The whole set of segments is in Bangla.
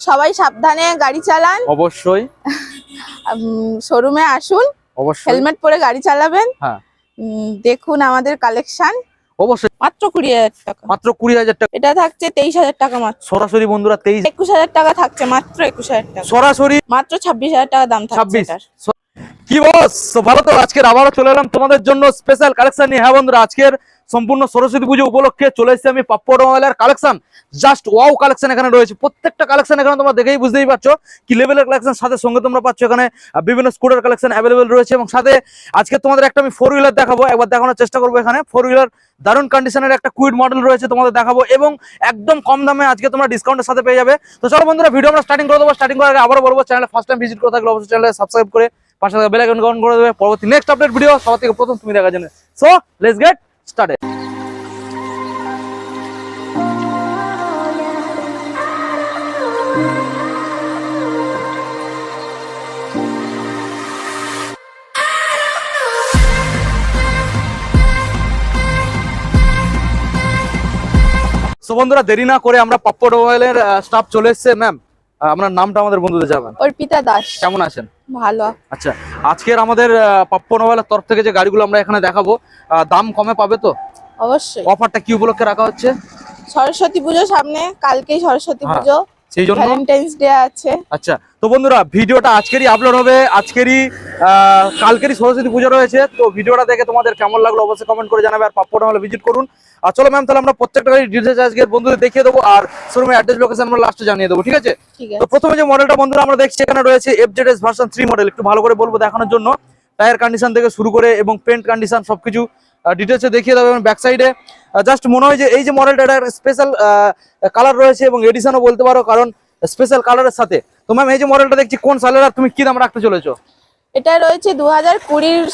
সবাই সাবধানে গাড়ি চালান। অবশ্যই। শোরুমে আসুন। অবশ্যই। হেলমেট পরে গাড়ি চালাবেন। হ্যাঁ। দেখুন আমাদের কালেকশন। অবশ্যই। মাত্র কুড়ি হাজার টাকা। মাত্র কুড়ি হাজার টাকা। এটা থাকছে তেইশ হাজার টাকা মাত্র। সরাসরি বন্ধুরা তেইশ একুশ হাজার টাকা থাকছে মাত্র একুশ হাজার টাকা। সরাসরি মাত্র ছাব্বিশ হাজার টাকা দাম থাকছে। কি বস? ভালো তো আজকের আবারও চলে এলাম তোমাদের জন্য স্পেশাল কালেকশন নিয়ে। হ্যাঁ বন্ধুরা আজকের সম্পূর্ণ সরস্বতী পুজো উপলক্ষে চলে এসেছি আমি পাপ্পড় মোবাইলের কালেকশন জাস্ট ওয়াও কালেকশন এখানে রয়েছে। প্রত্যেকটা কালেকশন এখানে তোমরা দেখেই বুঝতেই পারছ কি লেভেলের কালেকশন সাথে সঙ্গে তোমরা পাচ্ছ এখানে বিভিন্ন স্কুটার কালেকশন অ্যাভেলেবেল রয়েছে এবং সাথে আজকে তোমাদের একটা আমি ফোর হুইলার দেখাবো। একবার দেখানোর চেষ্টা করব এখানে। ফোর হুইলার দারুণ কন্ডিশনের একটা কুইড মডেল রয়েছে তোমাদের দেখাবো এবং একদম কম দামে আজকে তোমরা ডিসকাউন্টের সাথে পেয়ে যাবে। তো চলো বন্ধুরা ভিডিও আমরা স্টার্টিং করে দেবো। স্টার্টিং করার আগে আবারও বলব চ্যানেলে ফার্স্ট টাইম ভিজিট করে থাকলে অবশ্যই চ্যানেলে সাবস্ক্রাইব করে পাশে থাকা বেল আইকন অন করে দেবে। পরবর্তী নেক্সট আপডেট ভিডিও সবার থেকে প্রথম তুমি দেখার জন্য। So let's get started so বন্ধুরা দেরি না করে আমরা পাপ্পড় মোবাইলের স্টাফ চলে এসেছে ম্যাম আপনার নামটা আমাদের বন্ধুদের যাবেন অর্পিতা দাস। কেমন আছেন? ভালো। আচ্ছা আজকের আমাদের পাপ্পনওয়ালার তরফ থেকে যে গাড়িগুলো আমরা এখানে দেখাবো দাম কমে পাবে তো? অবশ্যই। অফারটা কি উপলক্ষে রাখা হচ্ছে? সরস্বতী পুজো সামনে কালকেই সরস্বতী হ্যাঁ। পুজো। সেই জন্য ভ্যালেন্টাইন্স ডে আছে। আচ্ছা তো বন্ধুরা ভিডিওটা আজকেরই আপলোড হবে। আজকেরই কালকেরই সরস্বতী পুজো রয়েছে। তো ভিডিওটা দেখে তোমাদের কেমন লাগল অবশ্যই কমেন্ট করে জানাবে আর পাপ্পড় হলে ভিজিট করুন। আর চলো ম্যাম তাহলে আমরা প্রত্যেকটা গাড়ি ডিটেলস আজকে বন্ধুদের দেখিয়ে দেবো আর শোরুমের অ্যাড্রেস লোকেশন আমরা লাস্টে জানিয়ে দেবো ঠিক আছে? তো প্রথমে যে মডেলটা বন্ধুরা আমরা দেখছি এখানে রয়েছে এফজেডএস ভার্সন থ্রি মডেল একটু ভালো করে বলব দেখানোর জন্য। টায়ার কন্ডিশন থেকে শুরু করে এবং পেন্ট কন্ডিশন সবকিছু ডিটেলসে দেখিয়ে দেবে এবং ব্যাক সাইডে জাস্ট মনে হয় যে এই যে মডেলটা এটা স্পেশাল কালার রয়েছে এবং এডিশনও বলতে পারো কারণ স্পেশাল কালারের সাথে। তো ম্যাম এই যে মডেলটা দেখছি কোন সালের আর তুমি কি দাম রাখতে চলেছো? এটা রয়েছে দু হাজার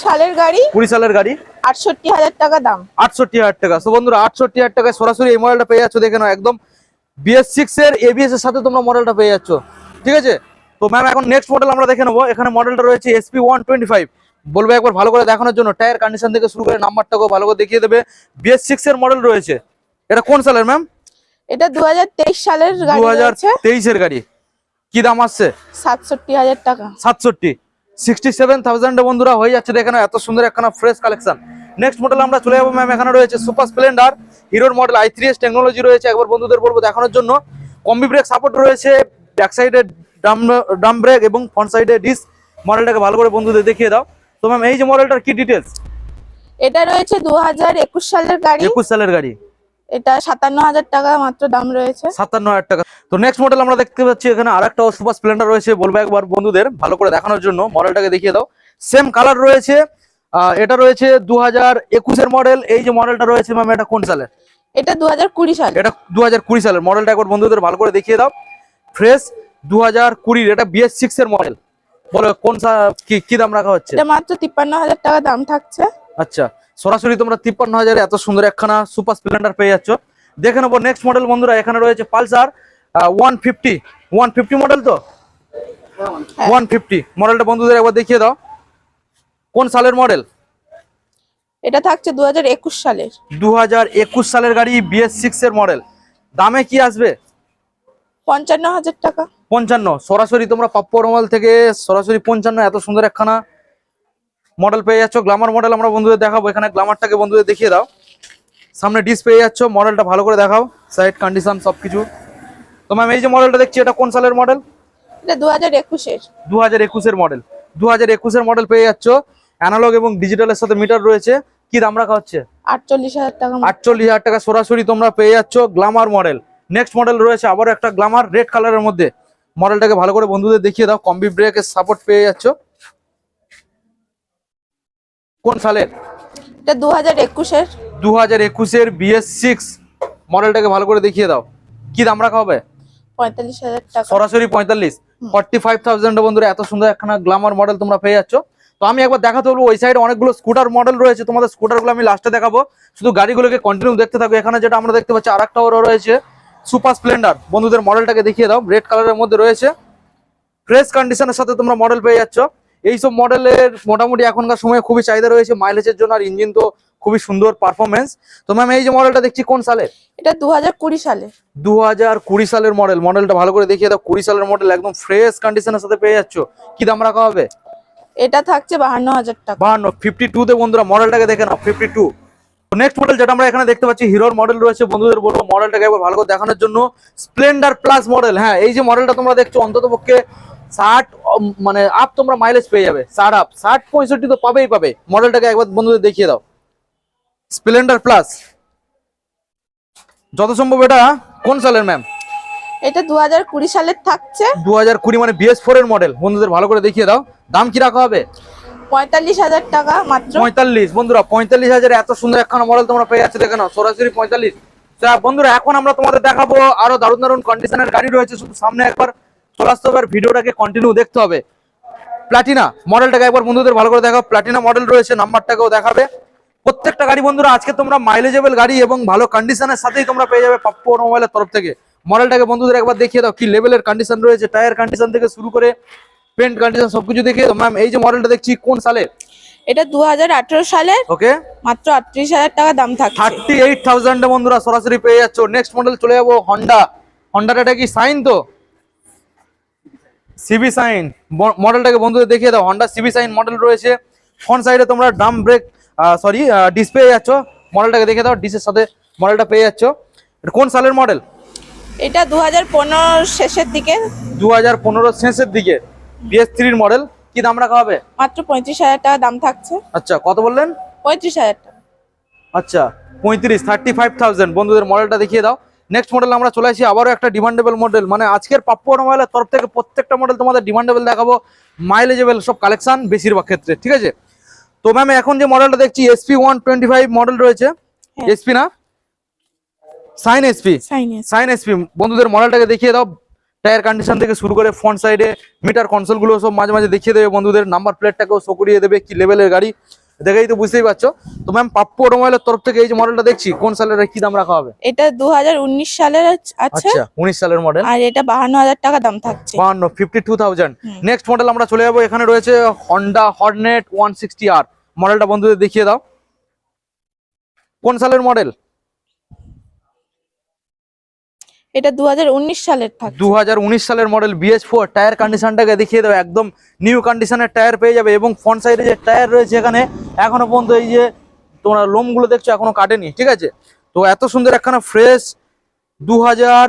সালের গাড়ি। কুড়ি সালের গাড়ি? আটষট্টি হাজার টাকা দাম। আটষট্টি হাজার টাকা। তো বন্ধুরা আটষট্টি হাজার টাকায় সরাসরি এই মডেলটা পেয়ে যাচ্ছ দেখে নাও একদম বিএস সিক্স এর এবিএস এর সাথে তোমরা মডেলটা পেয়ে যাচ্ছ। ঠিক আছে? তো ম্যাম এখন নেক্সট মডেল আমরা দেখে নেব। এখানে মডেলটা রয়েছে এসপি ওয়ান টোয়েন্টি ফাইভ বলব একবার ভালো করে দেখানোর জন্য টায়ার কন্ডিশন থেকে শুরু করে নাম্বারটাকেও ভালো করে দেখিয়ে দেবে। বিএস সিক্স এর মডেল রয়েছে। এটা কোন সালের ম্যাম এটা দু সালের দু হাজার তেইশের গাড়ি। কি দাম আসছে? সাতষট্টি হাজার টাকা। সাতষট্টি। সিক্সটি সেভেন থাউজেন্ডে বন্ধুরা হয়ে যাচ্ছে এত সুন্দর একখানা ফ্রেশ কালেকশন নেক্সট মডেল আমরা চলে যাব ম্যাম এখানে রয়েছে সুপার স্প্লেন্ডার হিরোর model I three S technology রয়েছে একবার বন্ধুদের বলব দেখানোর জন্য। কম্বি ব্রেক সাপোর্ট রয়েছে ব্যাক সাইডে ডাম ডাম ব্রেক এবং ফ্রন্ট সাইডে ডিস মডেলটাকে ভালো করে বন্ধুদের দেখিয়ে দাও। তো ম্যাম এই যে মডেলটার কি ডিটেলস এটা রয়েছে দু হাজার একুশ সালের গাড়ি। একুশ সালের গাড়ি। এটা সাতান্ন হাজার টাকা মাত্র দাম রয়েছে। সাতান্ন হাজার টাকা। তো নেক্সট মডেল আমরা দেখতে পাচ্ছি এখানে আরেকটা সুপার স্প্লেন্ডার রয়েছে বলব একবার বন্ধুদের ভালো করে দেখানোর জন্য মডেলটাকে দেখিয়ে দাও। সেম কালার রয়েছে এটা রয়েছে দু হাজার একুশের মডেল এই যে মডেলটা রয়েছে ম্যাম এটা কোন সালের? এটা দু হাজার কুড়ি সাল। এটা দু হাজার কুড়ি সালের মডেলটা একবার বন্ধুদের ভালো করে দেখিয়ে দাও। ফ্রেশ দু হাজার কুড়ির এটা বিএস সিক্স এর মডেল বলো কোন কি কি দাম রাখা হচ্ছে? এটা মাত্র তিপ্পান্ন হাজার টাকা দাম থাকছে। আচ্ছা সরাসরি তোমরা তিপ্পান্ন হাজারে এত সুন্দর একখানা সুপার স্প্লেন্ডার পেয়ে যাচ্ছ। দেখে নেব নেক্সট মডেল বন্ধুরা এখানে রয়েছে Pulsar one fifty one fifty model তো? হ্যাঁ। ওয়ান ফিফটি মডেলটা বন্ধুদের একবার দেখিয়ে দাও। কোন সালের মডেল এটা থাকছে দু হাজার একুশ সালের। দু হাজার একুশ সালের গাড়ি বিএস সিক্স এর মডেল দামে কি আসবে? পঞ্চান্ন হাজার টাকা। পঞ্চান্ন। সরাসরি তোমরা পাপ্পর মোবাইল থেকে সরাসরি পঞ্চান্ন এত সুন্দর একখানা মডেল পেয়ে যাচ্ছ। গ্লামার মডেল আমরা বন্ধুদের দেখাবো। এখানে গ্লামারটাকে বন্ধুদের দেখিয়ে দাও। সামনে ডিস পেয়ে যাচ্ছ। মডেলটা ভালো করে দেখাও। সাইড কন্ডিশন সবকিছু। তো ম্যাম এই যে মডেলটা দেখছি এটা কোন সালের মডেল এটা দু হাজার একুশের। দু হাজার একুশের মডেল দু হাজার একুশের মডেল পেয়ে যাচ্ছ। অ্যানালগ এবং ডিজিটালের সাথে মিটার রয়েছে। কি দাম রাখা হচ্ছে? আটচল্লিশ হাজার টাকা। আটচল্লিশ হাজার টাকা সরাসরি তোমরা পেয়ে যাচ্ছ। গ্লামার মডেল নেক্সট মডেল রয়েছে আবারও একটা গ্লামার রেড কালারের মধ্যে। মডেলটাকে ভালো করে বন্ধুদের দেখিয়ে দাও কম্বি ব্রেকের সাপোর্ট পেয়ে যাচ্ছ। কোন সালের? এটা দু হাজার একুশের। দু হাজার একুশের বিএস সিক্স মডেলটাকে ভালো করে দেখিয়ে দাও। কি দাম রাখা হবে? পঁয়তাল্লিশ হাজার টাকা। সরাসরি পঁয়তাল্লিশ। ফর্টি ফাইভ থাউজেন্ড বন্ধুরা এত সুন্দর একখানা গ্লামার মডেল তোমরা পেয়ে যাচ্ছ। তো আমি একবার দেখাতে বলব ওই সাইডে অনেকগুলো স্কুটার মডেল রয়েছে তোমাদের স্কুটারগুলো আমি লাস্টে দেখাবো। শুধু গাড়িগুলোকে কন্টিনিউ দেখতে থাকো এখানে যেটা আমরা দেখতে পাচ্ছি আরেকটাও রয়েছে। Super splendour. বন্ধুদের মডেলটাকে দেখিয়ে দাও রেড কালারের মধ্যে রয়েছে। ফ্রেশ কন্ডিশনের সাথে তোমরা মডেল পেয়ে যাচ্ছ। এইসব মডেলের মোটামুটি এখনকার সময়ে খুবই চাহিদা রয়েছে মাইলেজের জন্য আর ইঞ্জিন তো খুবই সুন্দর পারফরমেন্স তো ম্যাম এই যে মডেলটা দেখছি কোন সালে এটা দু হাজার কুড়ি সালে। দু হাজার কুড়ি সালের মডেল মডেলটা ভালো করে দেখিয়ে দাও কুড়ি সালের মডেল একদম ফ্রেশ কন্ডিশনের সাথে পেয়ে যাচ্ছ। কি দাম রাখা হবে? এটা থাকছে বাহান্ন হাজার টাকা। বাহান্ন ফিফটি টু তে বন্ধুরা মডেলটাকে দেখে নাও ফিফটি টু নেক্সট মডেল যেটা আমরা এখানে দেখতে পাচ্ছি হিরোর মডেল রয়েছে বন্ধুদের বলব মডেলটাকে একবার ভালো করে দেখানোর জন্য স্প্লেন্ডার প্লাস মডেল হ্যাঁ এই যে মডেলটা তোমরা দেখছ অন্তত পক্ষে ষাট মানে আপ তোমরা মাইলেজ পেয়ে যাবে ষাট আপ ষাট পঁয়ষট্টি তো পাবেই পাবে। মডেলটাকে একবার বন্ধুদের দেখিয়ে দাও। স্প্লেন্ডার প্লাস যত সম্ভব এটা কোন সালের ম্যাম এটা দু হাজার কুড়ি সালের থাকছে। দু হাজার কুড়ি মানে বিএস ফোর এর মডেল বন্ধুদের ভালো করে দেখিয়ে দাও। দাম কি রাখা হবে? পঁয়তাল্লিশ বন্ধুরা, পঁয়তাল্লিশ হাজার এত সুন্দর একখানা মডেল তোমরা দেখে সরাসরি পঁয়তাল্লিশ। বন্ধুরা, এখন আমরা তোমাদের দেখাবো আরও গাড়ি রয়েছে একবার বন্ধুদের ভালো করে দেখাও। প্লাটিনা মডেল রয়েছে নাম্বারটাকেও দেখাবে। প্রত্যেকটা গাড়ি বন্ধুরা, আজকে তোমরা মাইলেজেবল গাড়ি এবং ভালো কন্ডিশনের সাথেই তোমরা পেয়ে যাবে পাপ্পু মোবাইলের তরফ থেকে। মডেলটাকে বন্ধুদের একবার দেখিয়ে দাও, কি লেভেলের কন্ডিশন রয়েছে টায়ার কন্ডিশন থেকে শুরু করে পেন্ট কন্ডিশন সবকিছু দেখে ম্যাম এই যে মডেলটা দেখছি কোন সালে? এটা দু সালের ওকে মাত্র আটত্রিশ হাজার টাকা দাম থাকছে। থার্টি এইট থাউজেন্ডে বন্ধুরা সরাসরি পেয়ে যাচ্ছ। নেক্সট মডেল চলে যাব হন্ডা হন্ডাটা কি সাইন তো? সিবি সাইন মডেলটাকে বন্ধুদের দেখিয়ে দাও। হন্ডা সিবি সাইন মডেল রয়েছে। ফ্রন্ট সাইডে তোমরা ডাম ব্রেক সরি ডিস পেয়ে যাচ্ছ। মডেলটাকে দেখে দাও ডিসের সাথে মডেলটা পেয়ে যাচ্ছ। এটা কোন সালের মডেল এটা দু হাজার পনেরো শেষের দিকে। দু হাজার পনেরো শেষের দিকে। বিএস থ্রির মডেল কি দাম রাখা হবে? মাত্র পঁয়ত্রিশ হাজার টাকা দাম থাকছে। আচ্ছা কত বললেন? পঁয়ত্রিশ হাজার টাকা। আচ্ছা পঁয়ত্রিশ থার্টি ফাইভ থাউজেন্ড বন্ধুদের মডেলটা দেখিয়ে দাও। নেক্সট মডেল আমরা চলে আসি আবারও একটা ডিমান্ডেবল মডেল মানে আজকের পাপ্পু মোবাইলের তরফ থেকে প্রত্যেকটা মডেল তোমাদের ডিমান্ডেবল দেখাবো। মাইলেজেবল সব কালেকশন বেশিরভাগ ক্ষেত্রে ঠিক আছে? তো ম্যাম এখন যে মডেলটা দেখছি SP one twenty five model রয়েছে। হ্যাঁ। এসপি না? সাইন এসপি সাইন এসপি বন্ধুদের মডেলটাকে দেখিয়ে দাও। টায়ার কন্ডিশন থেকে শুরু করে ফ্রন্ট সাইডে মিটার কনসোলগুলো সব মাঝে মাঝে দেখিয়ে দেবে বন্ধুদের নাম্বার প্লেটটাকেও শো করিয়ে দেবে কি লেভেলের গাড়ি। দেখেই তো বুঝতেই পারছ। তো ম্যাম পাপ্পু অটোমোবাইলের তরফ থেকে এই যে মডেলটা দেখছি কোন সালের কি দাম রাখা হবে? এটা দু হাজার উনিশ সালের আছে আচ্ছা উনিশ সালের মডেল আর এটা বাহান্ন হাজার টাকা দাম থাকছে। বাহান্ন ফিফটি টু থাউজেন্ড হুম। নেক্সট মডেল আমরা চলে যাব এখানে রয়েছে Honda Hornet one sixty R মডেলটা বন্ধুদের দেখিয়ে দাও। কোন সালের মডেল এটা দু হাজার উনিশ সালের থাকছে। দু সালের মডেল বিএস ফোর টায়ার কন্ডিশনটাকে দেখিয়ে দেবে একদম নিউ কন্ডিশনের টায়ার পেয়ে যাবে এবং ফ্রন্ট সাইডে যে টায়ার রয়েছে এখানে এখনও পর্যন্ত এই যে তোমরা লোমগুলো দেখছ এখনও কাটেনি ঠিক আছে? তো এত সুন্দর একখানা ফ্রেশ দু হাজার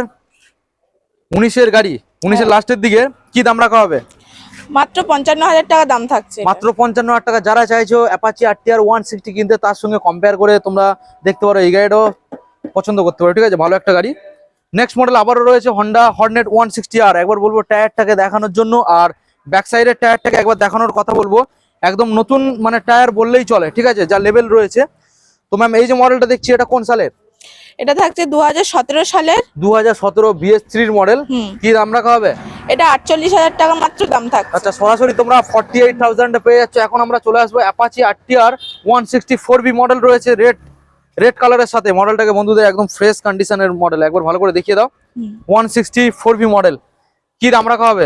উনিশের গাড়ি উনিশের লাস্টের দিকে কি দাম রাখা হবে? মাত্র পঞ্চান্ন হাজার টাকা দাম থাকছে মাত্র পঞ্চান্ন হাজার টাকা যারা চাইছো Apache R TR one sixty কিনতে তার সঙ্গে কম্পেয়ার করে তোমরা দেখতে পারো এই গাড়িটাও পছন্দ করতে পারো ঠিক আছে? ভালো একটা গাড়ি। নেক্সট মডেল আবারও রয়েছে Honda Hornet one sixty R একবার বলব টায়ারটাকে দেখানোর জন্য আর ব্যাক সাইডের টায়ারটাকে একবার দেখানোর কথা বলব। একদম নতুন মানে টায়ার বললেই চলে ঠিক আছে? যা লেভেল রয়েছে। তো ম্যাম এই যে মডেলটা দেখছি এটা কোন সালের? এটা থাকছে দু হাজার সতেরো সালের। দু হাজার সতেরো বিএস থ্রির মডেল কি দাম রাখা হবে? এটা আটচল্লিশ হাজার টাকা মাত্র দাম থাকছে। আচ্ছা সরাসরি তোমরা ফর্টি এইট থাউজেন্ডে পেয়ে যাচ্ছ। এখন আমরা চলে আসব Apache R TR one sixty four V model রয়েছে রেড রেড কালারের সাথে মডেলটাকে বন্ধুদের একদম ফ্রেশ কন্ডিশনের মডেল একবার ভালো করে দেখিয়ে দাও। One sixty four V model কি দাম রাখা হবে?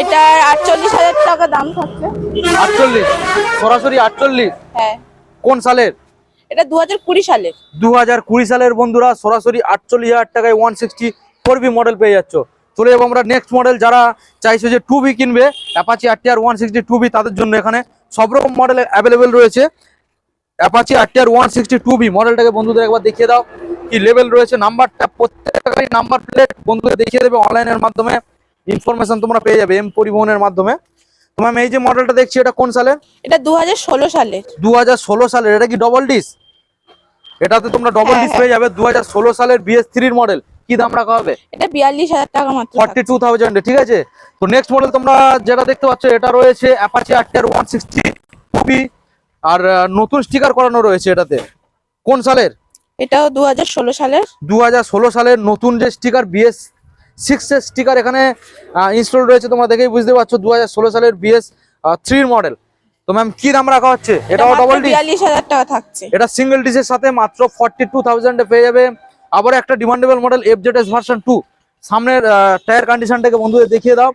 এটা আটচল্লিশ হাজার টাকা দাম থাকছে আটচল্লিশ সরাসরি আটচল্লিশ? হ্যাঁ। কোন সালের? এটা দু হাজার কুড়ি সালের। দু হাজার কুড়ি সালের বন্ধুরা সরাসরি আটচল্লিশ হাজার টাকায় one sixty four V model পেয়ে যাচ্ছ। চলে যাব আমরা নেক্সট মডেল যারা চাইছো যে টু বি কিনবে Apache R TR one sixty two V তাদের জন্য এখানে সব রকম মডেল অ্যাভেলেবেল রয়েছে। Apache R TR one sixty two V মডেলটাকে বন্ধুদের একবার দেখিয়ে দাও। কি লেভেল রয়েছে? নাম্বারটা প্রত্যেকটা গাড়ির নাম্বার প্লেট বন্ধুদের দেখিয়ে দেবে অনলাইনের মাধ্যমে। ইনফরমেশন তোমরা পেয়ে যাবে এম পরিবহনের মাধ্যমে। তোমার এই যে মডেলটা দেখছি এটা কোন সালে এটা দু হাজার ষোলো সালের। দু সালের। এটা কি ডবল ডিস এটাতে তোমরা ডবল হ্যাঁ, ডিস পেয়ে যাবে। দুহাজার ষোলো সালের বিএস থ্রির মডেল কি দাম রাখা হবে? এটা বিয়াল্লিশ হাজার টাকা মাত্র। ফর্টি টু থাউজেন্ড ঠিক আছে? তো নেক্সট মডেল তোমরা যেটা দেখতে পাচ্ছ এটা রয়েছে অ্যাপাচি আরটিআর ওয়ান সিক্সটি আর নতুন স্টিকার করানো রয়েছে এটাতে। কোন সালের? এটাও দু সালের। দুহাজার ষোলো সালের নতুন যে স্টিকার বিএস সিক্স এর স্টিকার এখানে ইনস্টল রয়েছে তোমরা দেখেই বুঝতে পারছ দুহাজার ষোলো সালের বিএস থ্রির মডেল তো ম্যাম কি দাম রাখা হচ্ছে? এটাও ডবল হাজার টাকা থাকছে। এটা সিঙ্গেল ডিসের সাথে মাত্র ফর্টি টু থাউজেন্ডে পেয়ে যাবে। আবার একটা demandable model F Z S version two সামনের টায়ার কন্ডিশনটাকে বন্ধুদের দেখিয়ে দাও।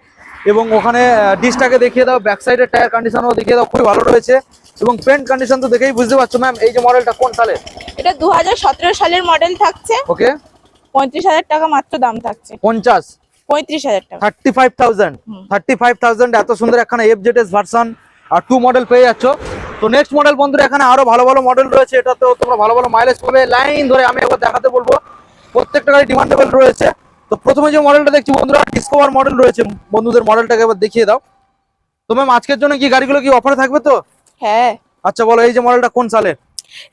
এবং ওখানে ডিসটাকে দেখিয়ে দাও ব্যাক সাইডের টায়ার কন্ডিশনও দেখিয়ে দাও খুবই ভালো রয়েছে। এবং পেন্ট কন্ডিশন তো দেখেই বুঝতে পারছ ম্যাম এই যে মডেলটা কোন সালে? এটা দুহাজার সতেরো সালের মডেল থাকছে। ওকে পঁয়ত্রিশ হাজার টাকা মাত্র দাম থাকছে। পঞ্চাশ? পঁয়ত্রিশ হাজার টাকা। থার্টি ফাইভ থাউজেন্ড হুম। থার্টি ফাইভ থাউজেন্ড এত সুন্দর একখানা এফ জেড ভার্সন আর টু মডেল পেয়ে যাচ্ছ। তো নেক্সট মডেল বন্ধুরা এখানে আরও ভালো ভালো মডেল রয়েছে। এটাতেও তোমরা ভালো ভালো মাইলেজ পাবে। লাইন ধরে আমি একবার দেখাতে বলব। প্রত্যেকটা গাড়ি ডিমান্ডেবল রয়েছে। তো প্রথমে যে মডেলটা দেখছি বন্ধুরা ডিসকভার মডেল রয়েছে। বন্ধুদের মডেলটাকে এবার দেখিয়ে দাও। তো ম্যাম আজকের জন্য কি গাড়িগুলো কি অফারে থাকবে তো? হ্যাঁ। আচ্ছা বলো এই যে মডেলটা কোন সালের?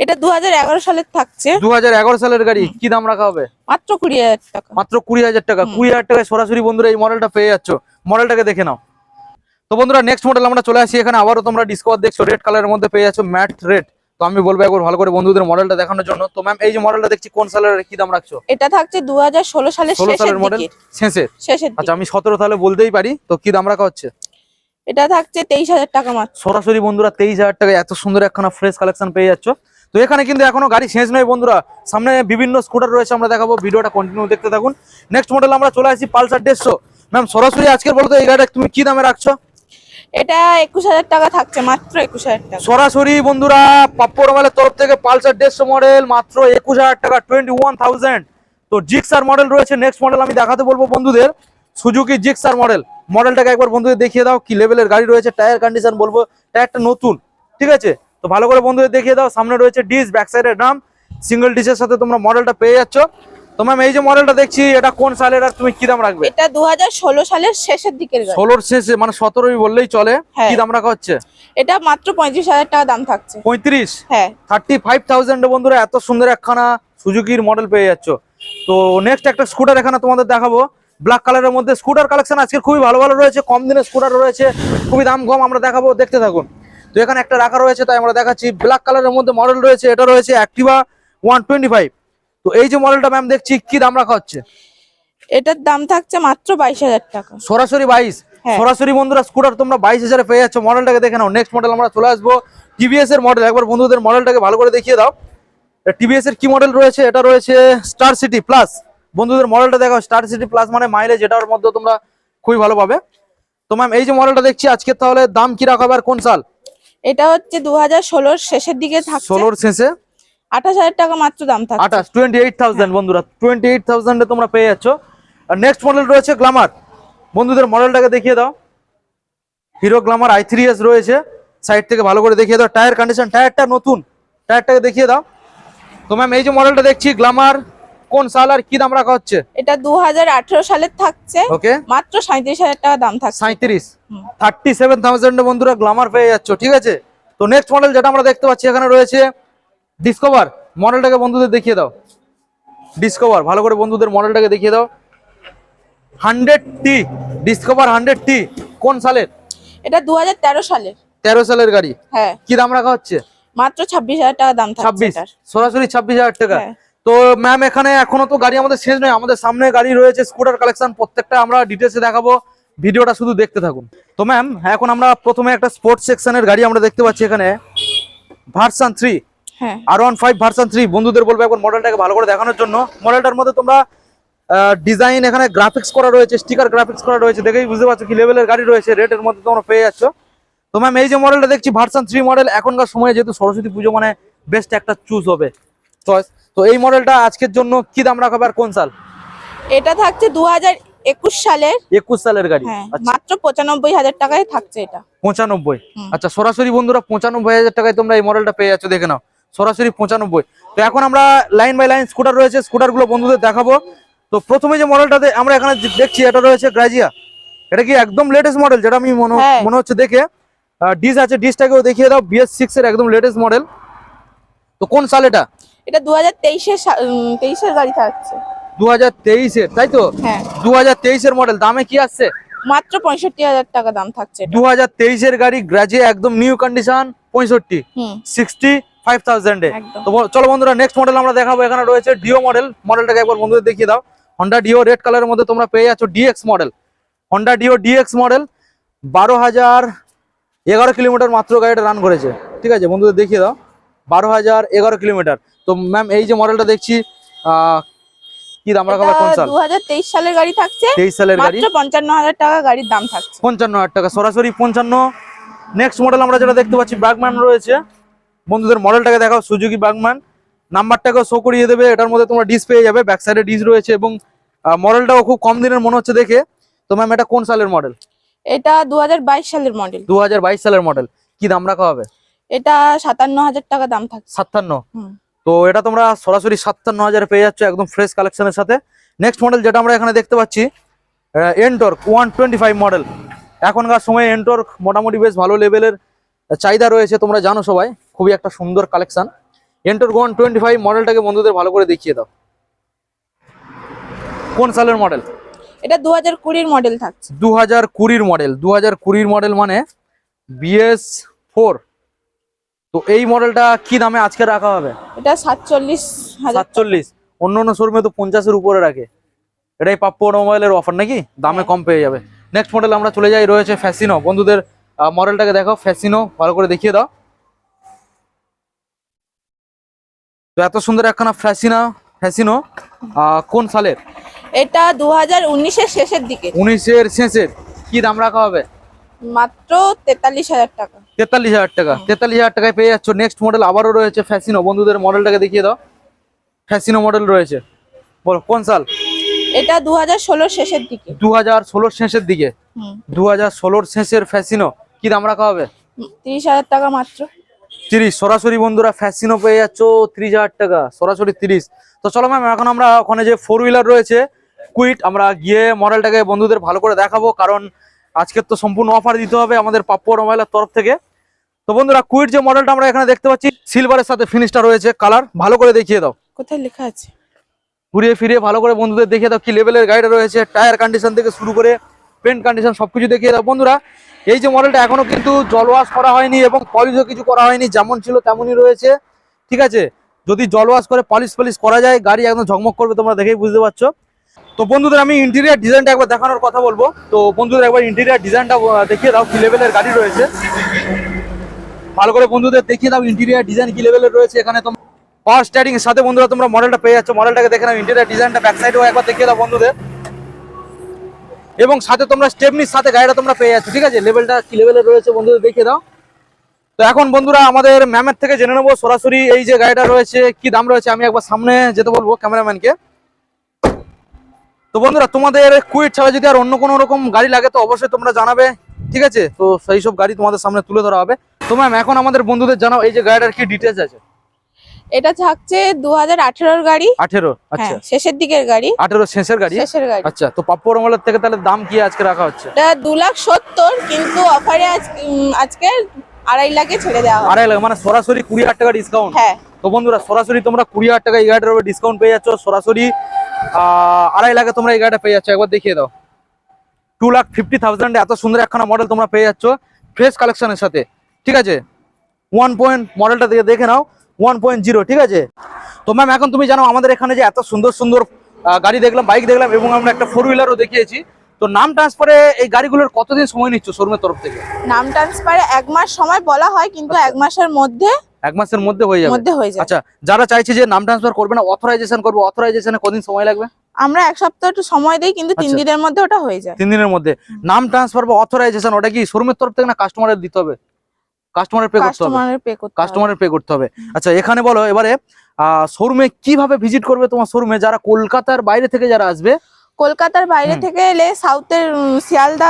এটা দুহাজার এগারো সালের থাকছে। দুহাজার এগারো সালের গাড়ি কি দাম রাখা হবে? মাত্র কুড়ি টাকা। মাত্র কুড়ি হাজার টাকা। কুড়ি হাজার টাকায় সরাসরি বন্ধুরা এই মডেলটা পেয়ে যাচ্ছ। মডেলটাকে দেখে নাও। তো বন্ধুরা নেক্সট মডেল আমরা চলে আসি। এখানে আবারও তোমরা ডিসকভার দেখছ রেড কালারের মধ্যে পেয়ে যাচ্ছ ম্যাট রেড তো আমি বলব একবার ভালো করে বন্ধুদের মডেলটা দেখানোর জন্য। তো ম্যাম এই যে মডেলটা দেখছি কোন সালের কি দাম রাখছো? এটা থাকছে দু সালের ষোলো শেষের সালের মডেল শেষের। আচ্ছা আমি সতেরো তাহলে বলতেই পারি। তো কি দাম রাখা হচ্ছে? এটা থাকছে তেইশ হাজার টাকা মাত্র। সরাসরি বন্ধুরা তেইশ হাজার টাকা এত সুন্দর একখানা ফ্রেশ কালেকশন পেয়ে যাচ্ছ। তো এখানে কিন্তু এখনও গাড়ি শেষ নয় বন্ধুরা। সামনে বিভিন্ন স্কুটার রয়েছে আমরা দেখাবো। ভিডিওটা কন্টিনিউ দেখতে থাকুন। নেক্সট মডেল আমরা চলে আসি পালসার দেড়শো। ম্যাম সরাসরি আজকের বলতো এই গাড়িটা তুমি কি দামে রাখছো? এটা একুশ হাজার টাকা থাকছে মাত্র একুশ হাজার টাকা। সরাসরি বন্ধুরা পাপ্পর মোবাইলের তরফ থেকে পালসার দেড়শো মডেল মাত্র একুশ হাজার টাকা টোয়েন্টি ওয়ান থাউজেন্ড তো জিক্সার মডেল রয়েছে নেক্সট মডেল আমি দেখাতে বলব বন্ধুদের। সুজুকি জিক্সার মডেল মডেলটাকে একবার বন্ধুদের দেখিয়ে দাও কি লেভেলের গাড়ি রয়েছে টায়ার কন্ডিশন বলব টায়ারটা নতুন ঠিক আছে? তো ভালো করে বন্ধুদের দেখিয়ে দাও সামনে রয়েছে ডিস ব্যাক সাইডের ড্রাম সিঙ্গেল ডিসের সাথে তোমরা মডেলটা পেয়ে যাচ্ছ। তো ম্যাম এই যে মডেলটা দেখছি এটা কোন সালের আর তুমি কি দাম রাখবে? এটা দু হাজার ষোলো সালের শেষের দিকের গাড়ি। ষোলোর শেষে মানে সতেরোই বললেই চলে হ্যাঁ। কি দাম রাখা হচ্ছে? এটা মাত্র পঁয়ত্রিশ হাজার টাকা দাম থাকছে। পঁয়ত্রিশ? হ্যাঁ। থার্টি ফাইভ থাউজেন্ডে বন্ধুরা এত সুন্দর একখানা সুজুকির মডেল পেয়ে যাচ্ছ। তো নেক্সট একটা স্কুটার এখানে তোমাদের দেখাবো। ব্ল্যাক কালারের মধ্যে স্কুটার কালেকশন আজকে খুবই ভালো ভালো রয়েছে কম দিনের স্কুটার রয়েছে খুবই দাম কম আমরা দেখাবো দেখতে থাকুন। তো এখানে একটা রাখা রয়েছে তাই আমরা দেখাচ্ছি ব্ল্যাক কালারের মধ্যে মডেল রয়েছে এটা রয়েছে অ্যাক্টিভা ওয়ান টোয়েন্টি ফাইভ তো এই যে মডেলটা ম্যাম দেখছি কি দাম রাখা হচ্ছে? এটার দাম থাকছে মাত্র বাইশ হাজার টাকা। সরাসরি বাইশ। হ্যাঁ। সরাসরি বন্ধুরা স্কুটার তোমরা বাইশ হাজারে পেয়ে যাচ্ছ। মডেলটাকে দেখে নাও নেক্সট মডেল আমরা চলে আসব টিভিএস এর মডেল একবার বন্ধুদের মডেলটাকে ভালো করে দেখিয়ে দাও। টিভিএস এর কি মডেল রয়েছে? এটা রয়েছে স্টার সিটি প্লাস বন্ধুদের মডেলটা দেখো স্টার সিটি প্লাস মানে মাইলেজ এটার মধ্যে তোমরা খুবই ভালো পাবে। তো ম্যাম এই যে মডেলটা দেখছি আজকে তাহলে দাম কি রাখা হবে আর কোন সাল? এটা হচ্ছে দু হাজার ষোলোর শেষের দিকে থাকছে। ষোলোর শেষে? আঠাশ হাজার টাকা মাত্র দাম থাকছে। আঠাশ টোয়েন্টি এইট থাউজেন্ড বন্ধুরা টোয়েন্টি এইট থাউজেন্ডে তোমরা পেয়ে যাচ্ছ। আর নেক্সট মডেল রয়েছে গ্লামার বন্ধুদের মডেলটাকে দেখিয়ে দাও। Hero Glamour I three S রয়েছে। সাইড থেকে ভালো করে দেখিয়ে দাও। টায়ার কন্ডিশন টায়ারটা নতুন। টায়ারটাকে দেখিয়ে দাও। তো ম্যাম এই যে মডেলটা দেখছি গ্লামার কোন সাল আর কি দাম রাখা হচ্ছে? এটা দু হাজার আঠেরো সালের থাকছে। ওকে। মাত্র সাঁত্রিশ হাজার টাকা দাম থাকছে। সাঁত্রিশ হুম। থার্টি সেভেন থাউজেন্ডে বন্ধুরা গ্লামার পেয়ে যাচ্ছ ঠিক আছে? তো নেক্সট মডেল যেটা আমরা দেখতে পাচ্ছি এখানে রয়েছে ডিসকভার মডেলটাকে বন্ধুদের দেখিয়ে দাও। ডিসকভার ভালো করে বন্ধুদের মডেলটাকে দেখিয়ে দাও। Hundred T. Discover hundred T. কোন সালের? এটা দু হাজার তেরো সালের। তেরো সালের গাড়ি। হ্যাঁ। কি দাম রাখা হচ্ছে? মাত্র ছাব্বিশ হাজার টাকা দাম থাকছে ছাব্বিশ। সরাসরি ছাব্বিশ হাজার টাকা। হ্যাঁ। তো ম্যাম এখানে এখনও তো গাড়ি আমাদের শেষ নয় আমাদের সামনে গাড়ি রয়েছে স্কুটার কালেকশন প্রত্যেকটা আমরা ডিটেলসে দেখাবো ভিডিওটা শুধু দেখতে থাকুন। তো ম্যাম এখন আমরা প্রথমে একটা স্পোর্টস সেকশনের গাড়ি আমরা দেখতে পাচ্ছি এখানে version three R one five version three বন্ধুদের বলব একবার মডেলটাকে ভালো করে দেখানোর জন্য। মডেলটার মধ্যে তোমরা ডিজাইন এখানে গ্রাফিক্স করা রয়েছে স্টিকার গ্রাফিক্স করা রয়েছে দেখেই বুঝতে পারছ কি লেভেলের গাড়ি রয়েছে রেটের মধ্যে তোমরা পেয়ে যাচ্ছ। তো ম্যাম এই যে মডেলটা দেখছি ভার্সান থ্রি মডেল এখনকার সময়ে যেহেতু সরস্বতী পুজো মানে বেস্ট একটা চুজ হবে। চয়েস তো এই মডেলটা আজকের জন্য কি দাম রাখা হবে আর কোন সাল? এটা থাকছে দু একুশ সালের। একুশ সালের গাড়ি। হ্যাঁ আচ্ছা। মাত্র পঁচানব্বই হাজার টাকায় থাকছে এটা। পঁচানব্বই। আচ্ছা সরাসরি বন্ধুরা পঁচানব্বই হাজার টাকায় তোমরা এই মডেলটা পেয়ে যাচ্ছ দেখে নাও। সরাসরি পঁচানব্বই। তো এখন আমরা লাইন বাই লাইন স্কুটার রয়েছে স্কুটারগুলো বন্ধুদের দেখাবো। তো প্রথমে যে মডেলটাতে আমরা এখানে দেখছি এটা রয়েছে গ্রাজিয়া এটা কি একদম লেটেস্ট মডেল যেটা আমি মনে হ্যাঁ। মনে হচ্ছে দেখে। ডিস আছে ডিসটাকেও দেখিয়ে দাও বিএস সিক্স এর একদম লেটেস্ট মডেল তো কোন সাল এটা? এটা দু হাজার তেইশের তেইশের গাড়ি থাকছে দু হাজার তেইশের তাই তো? হ্যাঁ। দু হাজার তেইশের মডেল দামে কি আসছে? মাত্র পঁয়ষট্টি হাজার টাকা দাম থাকছে। দু হাজার তেইশের গাড়ি গ্রাজিয়া একদম নিউ কন্ডিশন পঁয়ষট্টি হুম। সিক্সটি ফাইভ থাউজেন্ডে তো চলো বন্ধুরা নেক্সট মডেল আমরা দেখাবো। এখানে রয়েছে ডিও মডেল মডেলটাকে একবার বন্ধুদের দেখিয়ে দাও। হন্ডা ডিও রেড কালারের মধ্যে তোমরা পেয়ে যাচ্ছ DX model Honda Dio DX model বারো হাজার এগারো কিলোমিটার মাত্র গাড়িটা রান করেছে। ঠিক আছে বন্ধুদের দেখিয়ে দাও। বারো হাজার এগারো কিলোমিটার। তো ম্যাম এই যে মডেলটা দেখছি কি দাম রাখা কোন সাল? দু হাজার তেইশ সালের গাড়ি থাকছে। তেইশ সালের গাড়ি? মাত্র পঞ্চান্ন হাজার টাকা গাড়ির দাম থাকছে। পঞ্চান্ন হাজার টাকা সরাসরি পঞ্চান্ন। নেক্সট মডেল আমরা যেটা দেখতে পাচ্ছি বাগম্যান রয়েছে। বন্ধুদের মডেলটাকে দেখাও সুজুকি বাগম্যান নাম্বারটাকেও শো করিয়ে দেবে এটার মধ্যে তোমরা ডিস পেয়ে যাবে ব্যাক সাইডে ডিস রয়েছে এবং মডেলটাও খুব কম দিনের মনে হচ্ছে দেখে। তো ম্যাম এটা কোন সালের মডেল এটা দু হাজার বাইশ সালের মডেল দু হাজার বাইশ সালের মডেল কি দাম রাখা হবে? এটা সাতান্ন হাজার টাকা দাম থাকছে। সাতান্ন? তো এটা তোমরা সরাসরি সাতান্ন হাজারে পেয়ে যাচ্ছ একদম ফ্রেশ কালেকশনের সাথে। নেক্সট মডেল যেটা আমরা এখানে দেখতে পাচ্ছি Ntorq one twenty five model এখনকার সময়ে এনটর্ক মোটামুটি বেশ ভালো লেভেলের চাহিদা রয়েছে তোমরা জানো সবাই। খুবই একটা সুন্দর collection Ntorq one twenty five মডেলটাকে বন্ধুদের ভালো করে দেখিয়ে দাও। কোন সালের মডেল এটা দু হাজার কুড়ির মডেল থাকছে। দু হাজার কুড়ির মডেল দু হাজার কুড়ির মডেল মানে বিএস ফোর তো এই মডেলটা কি দামে আজকে রাখা হবে? এটা সাতচল্লিশ হাজার সাতচল্লিশ। অন্য অন্য শোরুমে তো পঞ্চাশের উপরে রাখে। এটাই পাপ্পু মোবাইলের অফার নাকি? দামে কম পেয়ে যাবে। নেক্সট মডেল আমরা চলে যাই রয়েছে ফ্যাসিনো বন্ধুদের মডেলটাকে দেখো ফ্যাসিনো ভালো করে দেখিয়ে দাও। তো এত সুন্দর একখানা ফ্যাসিনা ফ্যাসিনো কোন সালের? এটা দু হাজার উনিশের শেষের দিকে। উনিশের শেষের। কি দাম রাখা হবে? মাত্র তেতাল্লিশ হাজার টাকা। তেতাল্লিশ হাজার টাকা। তেতাল্লিশ হাজার টাকায় পেয়ে যাচ্ছ। নেক্সট মডেল আবারও রয়েছে ফ্যাসিনো বন্ধুদের মডেলটাকে দেখিয়ে দাও। ফ্যাসিনো মডেল রয়েছে। বলো কোন সাল? এটা দু হাজার শেষের দিকে। দু হাজার শেষের দিকে। দু হাজার শেষের ফ্যাসিনো কি দাম রাখা হবে? তিরিশ হাজার টাকা মাত্র। তিরিশ। সরাসরি বন্ধুরা ফ্যাসিনো পেয়ে যাচ্ছ তিরিশ হাজার টাকা। সরাসরি তিরিশ। তো চলো ম্যাম এখন আমরা ওখানে যে ফোর হুইলার রয়েছে কুইট আমরা গিয়ে মডেলটাকে বন্ধুদের ভালো করে দেখাবো। কারণ আজকের তো সম্পূর্ণ অফার দিতে হবে আমাদের পাপ্পু মোবাইলের তরফ থেকে। তো বন্ধুরা কুইট যে মডেলটা আমরা এখানে দেখতে পাচ্ছি সিলভারের সাথে ফিনিশটা রয়েছে কালার ভালো করে দেখিয়ে দাও। কোথায় লেখা আছে? ঘুরিয়ে ফিরিয়ে ভালো করে বন্ধুদের দেখিয়ে দাও কি লেভেলের গাড়িটা রয়েছে টায়ার কন্ডিশন থেকে শুরু করে পেন্ট কন্ডিশন সবকিছু দেখিয়ে দাও। বন্ধুরা এই যে মডেলটা এখনও কিন্তু জল ওয়াশ করা হয়নি এবং পলিশও কিছু করা হয়নি যেমন ছিল তেমনই রয়েছে ঠিক আছে? যদি জল ওয়াশ করে পলিশ পলিশ করা যায় গাড়ি একদম ঝকমক করবে তোমরা দেখেই বুঝতে পারছ। তো বন্ধুদের, আমি ইন্টেরিয়ার ডিজাইনটা একবার দেখানোর কথা বলব। তো বন্ধুদের, একবার ইন্টেরিয়ার ডিজাইনটা দেখিয়ে দাও, কি লেভেলের গাড়ি রয়েছে। ভালো করে বন্ধুদের দেখিয়ে দাও ইন্টেরিয়ার ডিজাইন কি লেভেলের রয়েছে এখানে তোমরা পাওয়ার স্টারিং এর সাথে বন্ধুরা, তোমরা মডেলটা পেয়ে যাচ্ছ। মডেলটাকে দেখে নাও ইন্টেরিয়ার ডিজাইনটা ব্যাক সাইডেও একবার দেখিয়ে দাও বন্ধুদের। এবং সাথে তোমরা স্টেপনির সাথে গাড়িটা তোমরা পেয়ে যাচ্ছ, ঠিক আছে? লেভেলটা কি লেভেলের রয়েছে বন্ধুদের দেখিয়ে দাও। তো এখন বন্ধুরা, আমাদের ম্যামের থেকে জেনে নেব, সরাসরি এই যে গাড়িটা রয়েছে, কি দাম রয়েছে, আমি একবার সামনে যেতে বলব, ক্যামেরাম্যানকে। তো বন্ধুরা তোমাদের কুইট ছাড়া যদি আর অন্য কোনো রকম গাড়ি লাগে তো অবশ্যই তোমরা জানাবে ঠিক আছে? তো সেই সব গাড়ি তোমাদের সামনে তুলে ধরা হবে। তো ম্যাম এখন আমাদের বন্ধুদের জানাও এই যে গাড়িটার কি ডিটেলস আছে? এটা থাকছে দু হাজার আঠেরোর গাড়ি। আঠেরো আচ্ছা। হ্যাঁ শেষের দিকের গাড়ি। আঠেরো শেষের গাড়ি? শেষের গাড়ি। আচ্ছা তো পাপ্পু রমলের থেকে তাহলে দাম কি আজকে রাখা হচ্ছে? এটা দু লাখ সত্তর কিন্তু অফারে আজকে আড়াই লাখে ছেড়ে দেওয়া আড়াই লাখ মানে সরাসরি কুড়ি হাজার টাকা ডিসকাউন্ট হ্যাঁ। তো বন্ধুরা সরাসরি তোমরা কুড়ি হাজার টাকা এই গাড়িটার উপর ডিসকাউন্ট পেয়ে যাচ্ছ। সরাসরি আড়াই লাখে তোমরা এই গাড়িটা পেয়ে যাচ্ছ। একবার দেখিয়ে দাও। টু লাখ ফিফটি থাউজেন্ড এত সুন্দর একখানা মডেল তোমরা পেয়ে যাচ্ছ ফ্রেশ কালেকশনের সাথে। ঠিক আছে? ওয়ান পয়েন্ট মডেলটা দিয়ে দেখে নাও। ওয়ান পয়েন্ট জিরো ঠিক আছে? তো ম্যাম এখন তুমি জানো আমাদের এখানে যে এত সুন্দর সুন্দর গাড়ি দেখলাম বাইক দেখলাম এবং আমরা একটা ফোর হুইলারও দেখিয়েছি। তো নাম ট্রান্সফারে এই গাড়িগুলোর কতদিন সময় নিচ্ছ শোরুমের তরফ থেকে? নাম ট্রান্সফারে এক মাস সময় বলা হয় কিন্তু এক মাসের মধ্যে এক মাসের মধ্যে হয়ে যাবে। মধ্যে হয়ে আচ্ছা যারা চাইছে যে নাম ট্রান্সফার করবে না অথরাইজেশন করবে অথরাইজেশনে কদিন সময় লাগবে? আমরা এক সপ্তাহ একটু সময় দিই কিন্তু তিন আচ্ছা। দিনের মধ্যে ওটা হয়ে যায়। তিন দিনের মধ্যে। নাম ট্রান্সফার বা অথরাইজেশন ওটা কি শোরুমের তরফ থেকে না কাস্টমারের দিতে হবে? কাস্টমারের পে করতে হবে। কাস্টমারের পে করতে হবে। আচ্ছা এখানে বলো এবারে শোরুমে কীভাবে ভিজিট করবে তোমার শোরুমে যারা কলকাতার বাইরে থেকে যারা আসবে? কলকাতার বাইরে থেকে এলে সাউথের শিয়ালদা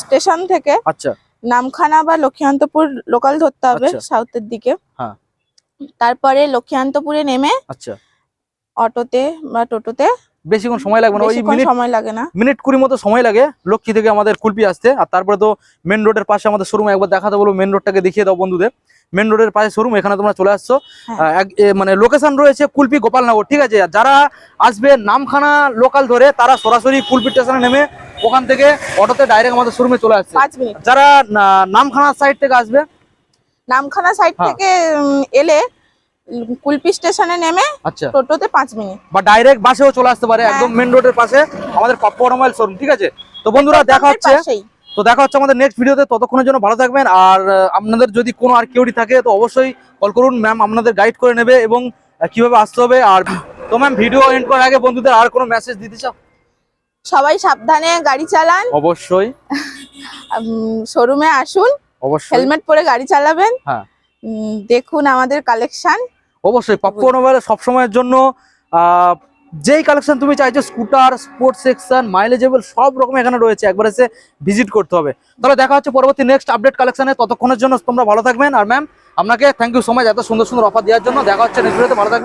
স্টেশন থেকে আচ্ছা। নামখানা বা লক্ষ্মীকান্তপুর লোকাল ধরতে হবে আচ্ছা। সাউথের দিকে হ্যাঁ। তারপরে লক্ষ্মীকান্তপুরে নেমে আচ্ছা অটোতে বা টোটোতে বেশিক্ষণ সময় লাগবে না ওই মিনিট সময় লাগে না। মিনিট কুড়ি মতো সময় লাগে লক্ষ্মী থেকে আমাদের কুলপি আসতে। আর তারপরে তো মেন রোডের পাশে আমাদের শোরুম একবার দেখাতে বলব মেন রোডটাকে দেখিয়ে দাও বন্ধুদের। মেন রোডের পাশে শোরুম এখানে তোমরা চলে আসছো। হ্যাঁ। মানে লোকেশন রয়েছে কুলপি গোপালনগর ঠিক আছে? যারা আসবে নামখানা লোকাল ধরে তারা সরাসরি কুলপি স্টেশনে নেমে ওখান থেকে অটোতে ডাইরেক্ট আমাদের শোরুমে চলে আসছে। যারা নামখানা সাইড থেকে আসবে নামখানা সাইড হ্যাঁ। থেকে এলে কুলপি স্টেশনে নেমে আচ্ছা। টোটোতে পাঁচ মিনিট। বা ডাইরেক্ট বাসেও চলে আসতে পারে হ্যাঁ। একদম মেন রোডের পাশে আমাদের পাপ্পু অটোমোবাইল শোরুম ঠিক আছে? তো বন্ধুরা দেখা হচ্ছে। তো দেখা হচ্ছে আমাদের নেক্সট ভিডিওতে ততক্ষণের জন্য ভালো থাকবেন। আর আপনাদের যদি কোনো আর কেউটি থাকে তো অবশ্যই কল করুন। ম্যাম আপনাদের গাইড করে নেবে এবং কীভাবে আসতে হবে। আর তো ম্যাম ভিডিও এন্ড করার আগে বন্ধুদের আর কোনো মেসেজ দিতে চাও? সবাই সাবধানে গাড়ি চালান। অবশ্যই। শোরুমে আসুন। অবশ্যই। হেলমেট পরে গাড়ি চালাবেন। হ্যাঁ। দেখুন আমাদের কালেকশন অবশ্যই পাপ্পু মোবাইলে সবসময়ের জন্য আহ, যেই কালেকশন তুমি চাইছো স্কুটার স্পোর্টস সেকশন মাইলেজেবল সব রকম এখানে রয়েছে। একবার এসে ভিজিট করতে হবে। তাহলে দেখা হচ্ছে পরবর্তী নেক্সট আপডেট কালেকশনে ততক্ষণের জন্য তোমরা ভালো থাকবেন। আর ম্যাম আপনাকে থ্যাংক ইউ সো মাচ এত সুন্দর সুন্দর অফার দেওয়ার জন্য। দেখা হচ্ছে নেক্সট ভিডিওতে ভালো থাকবেন।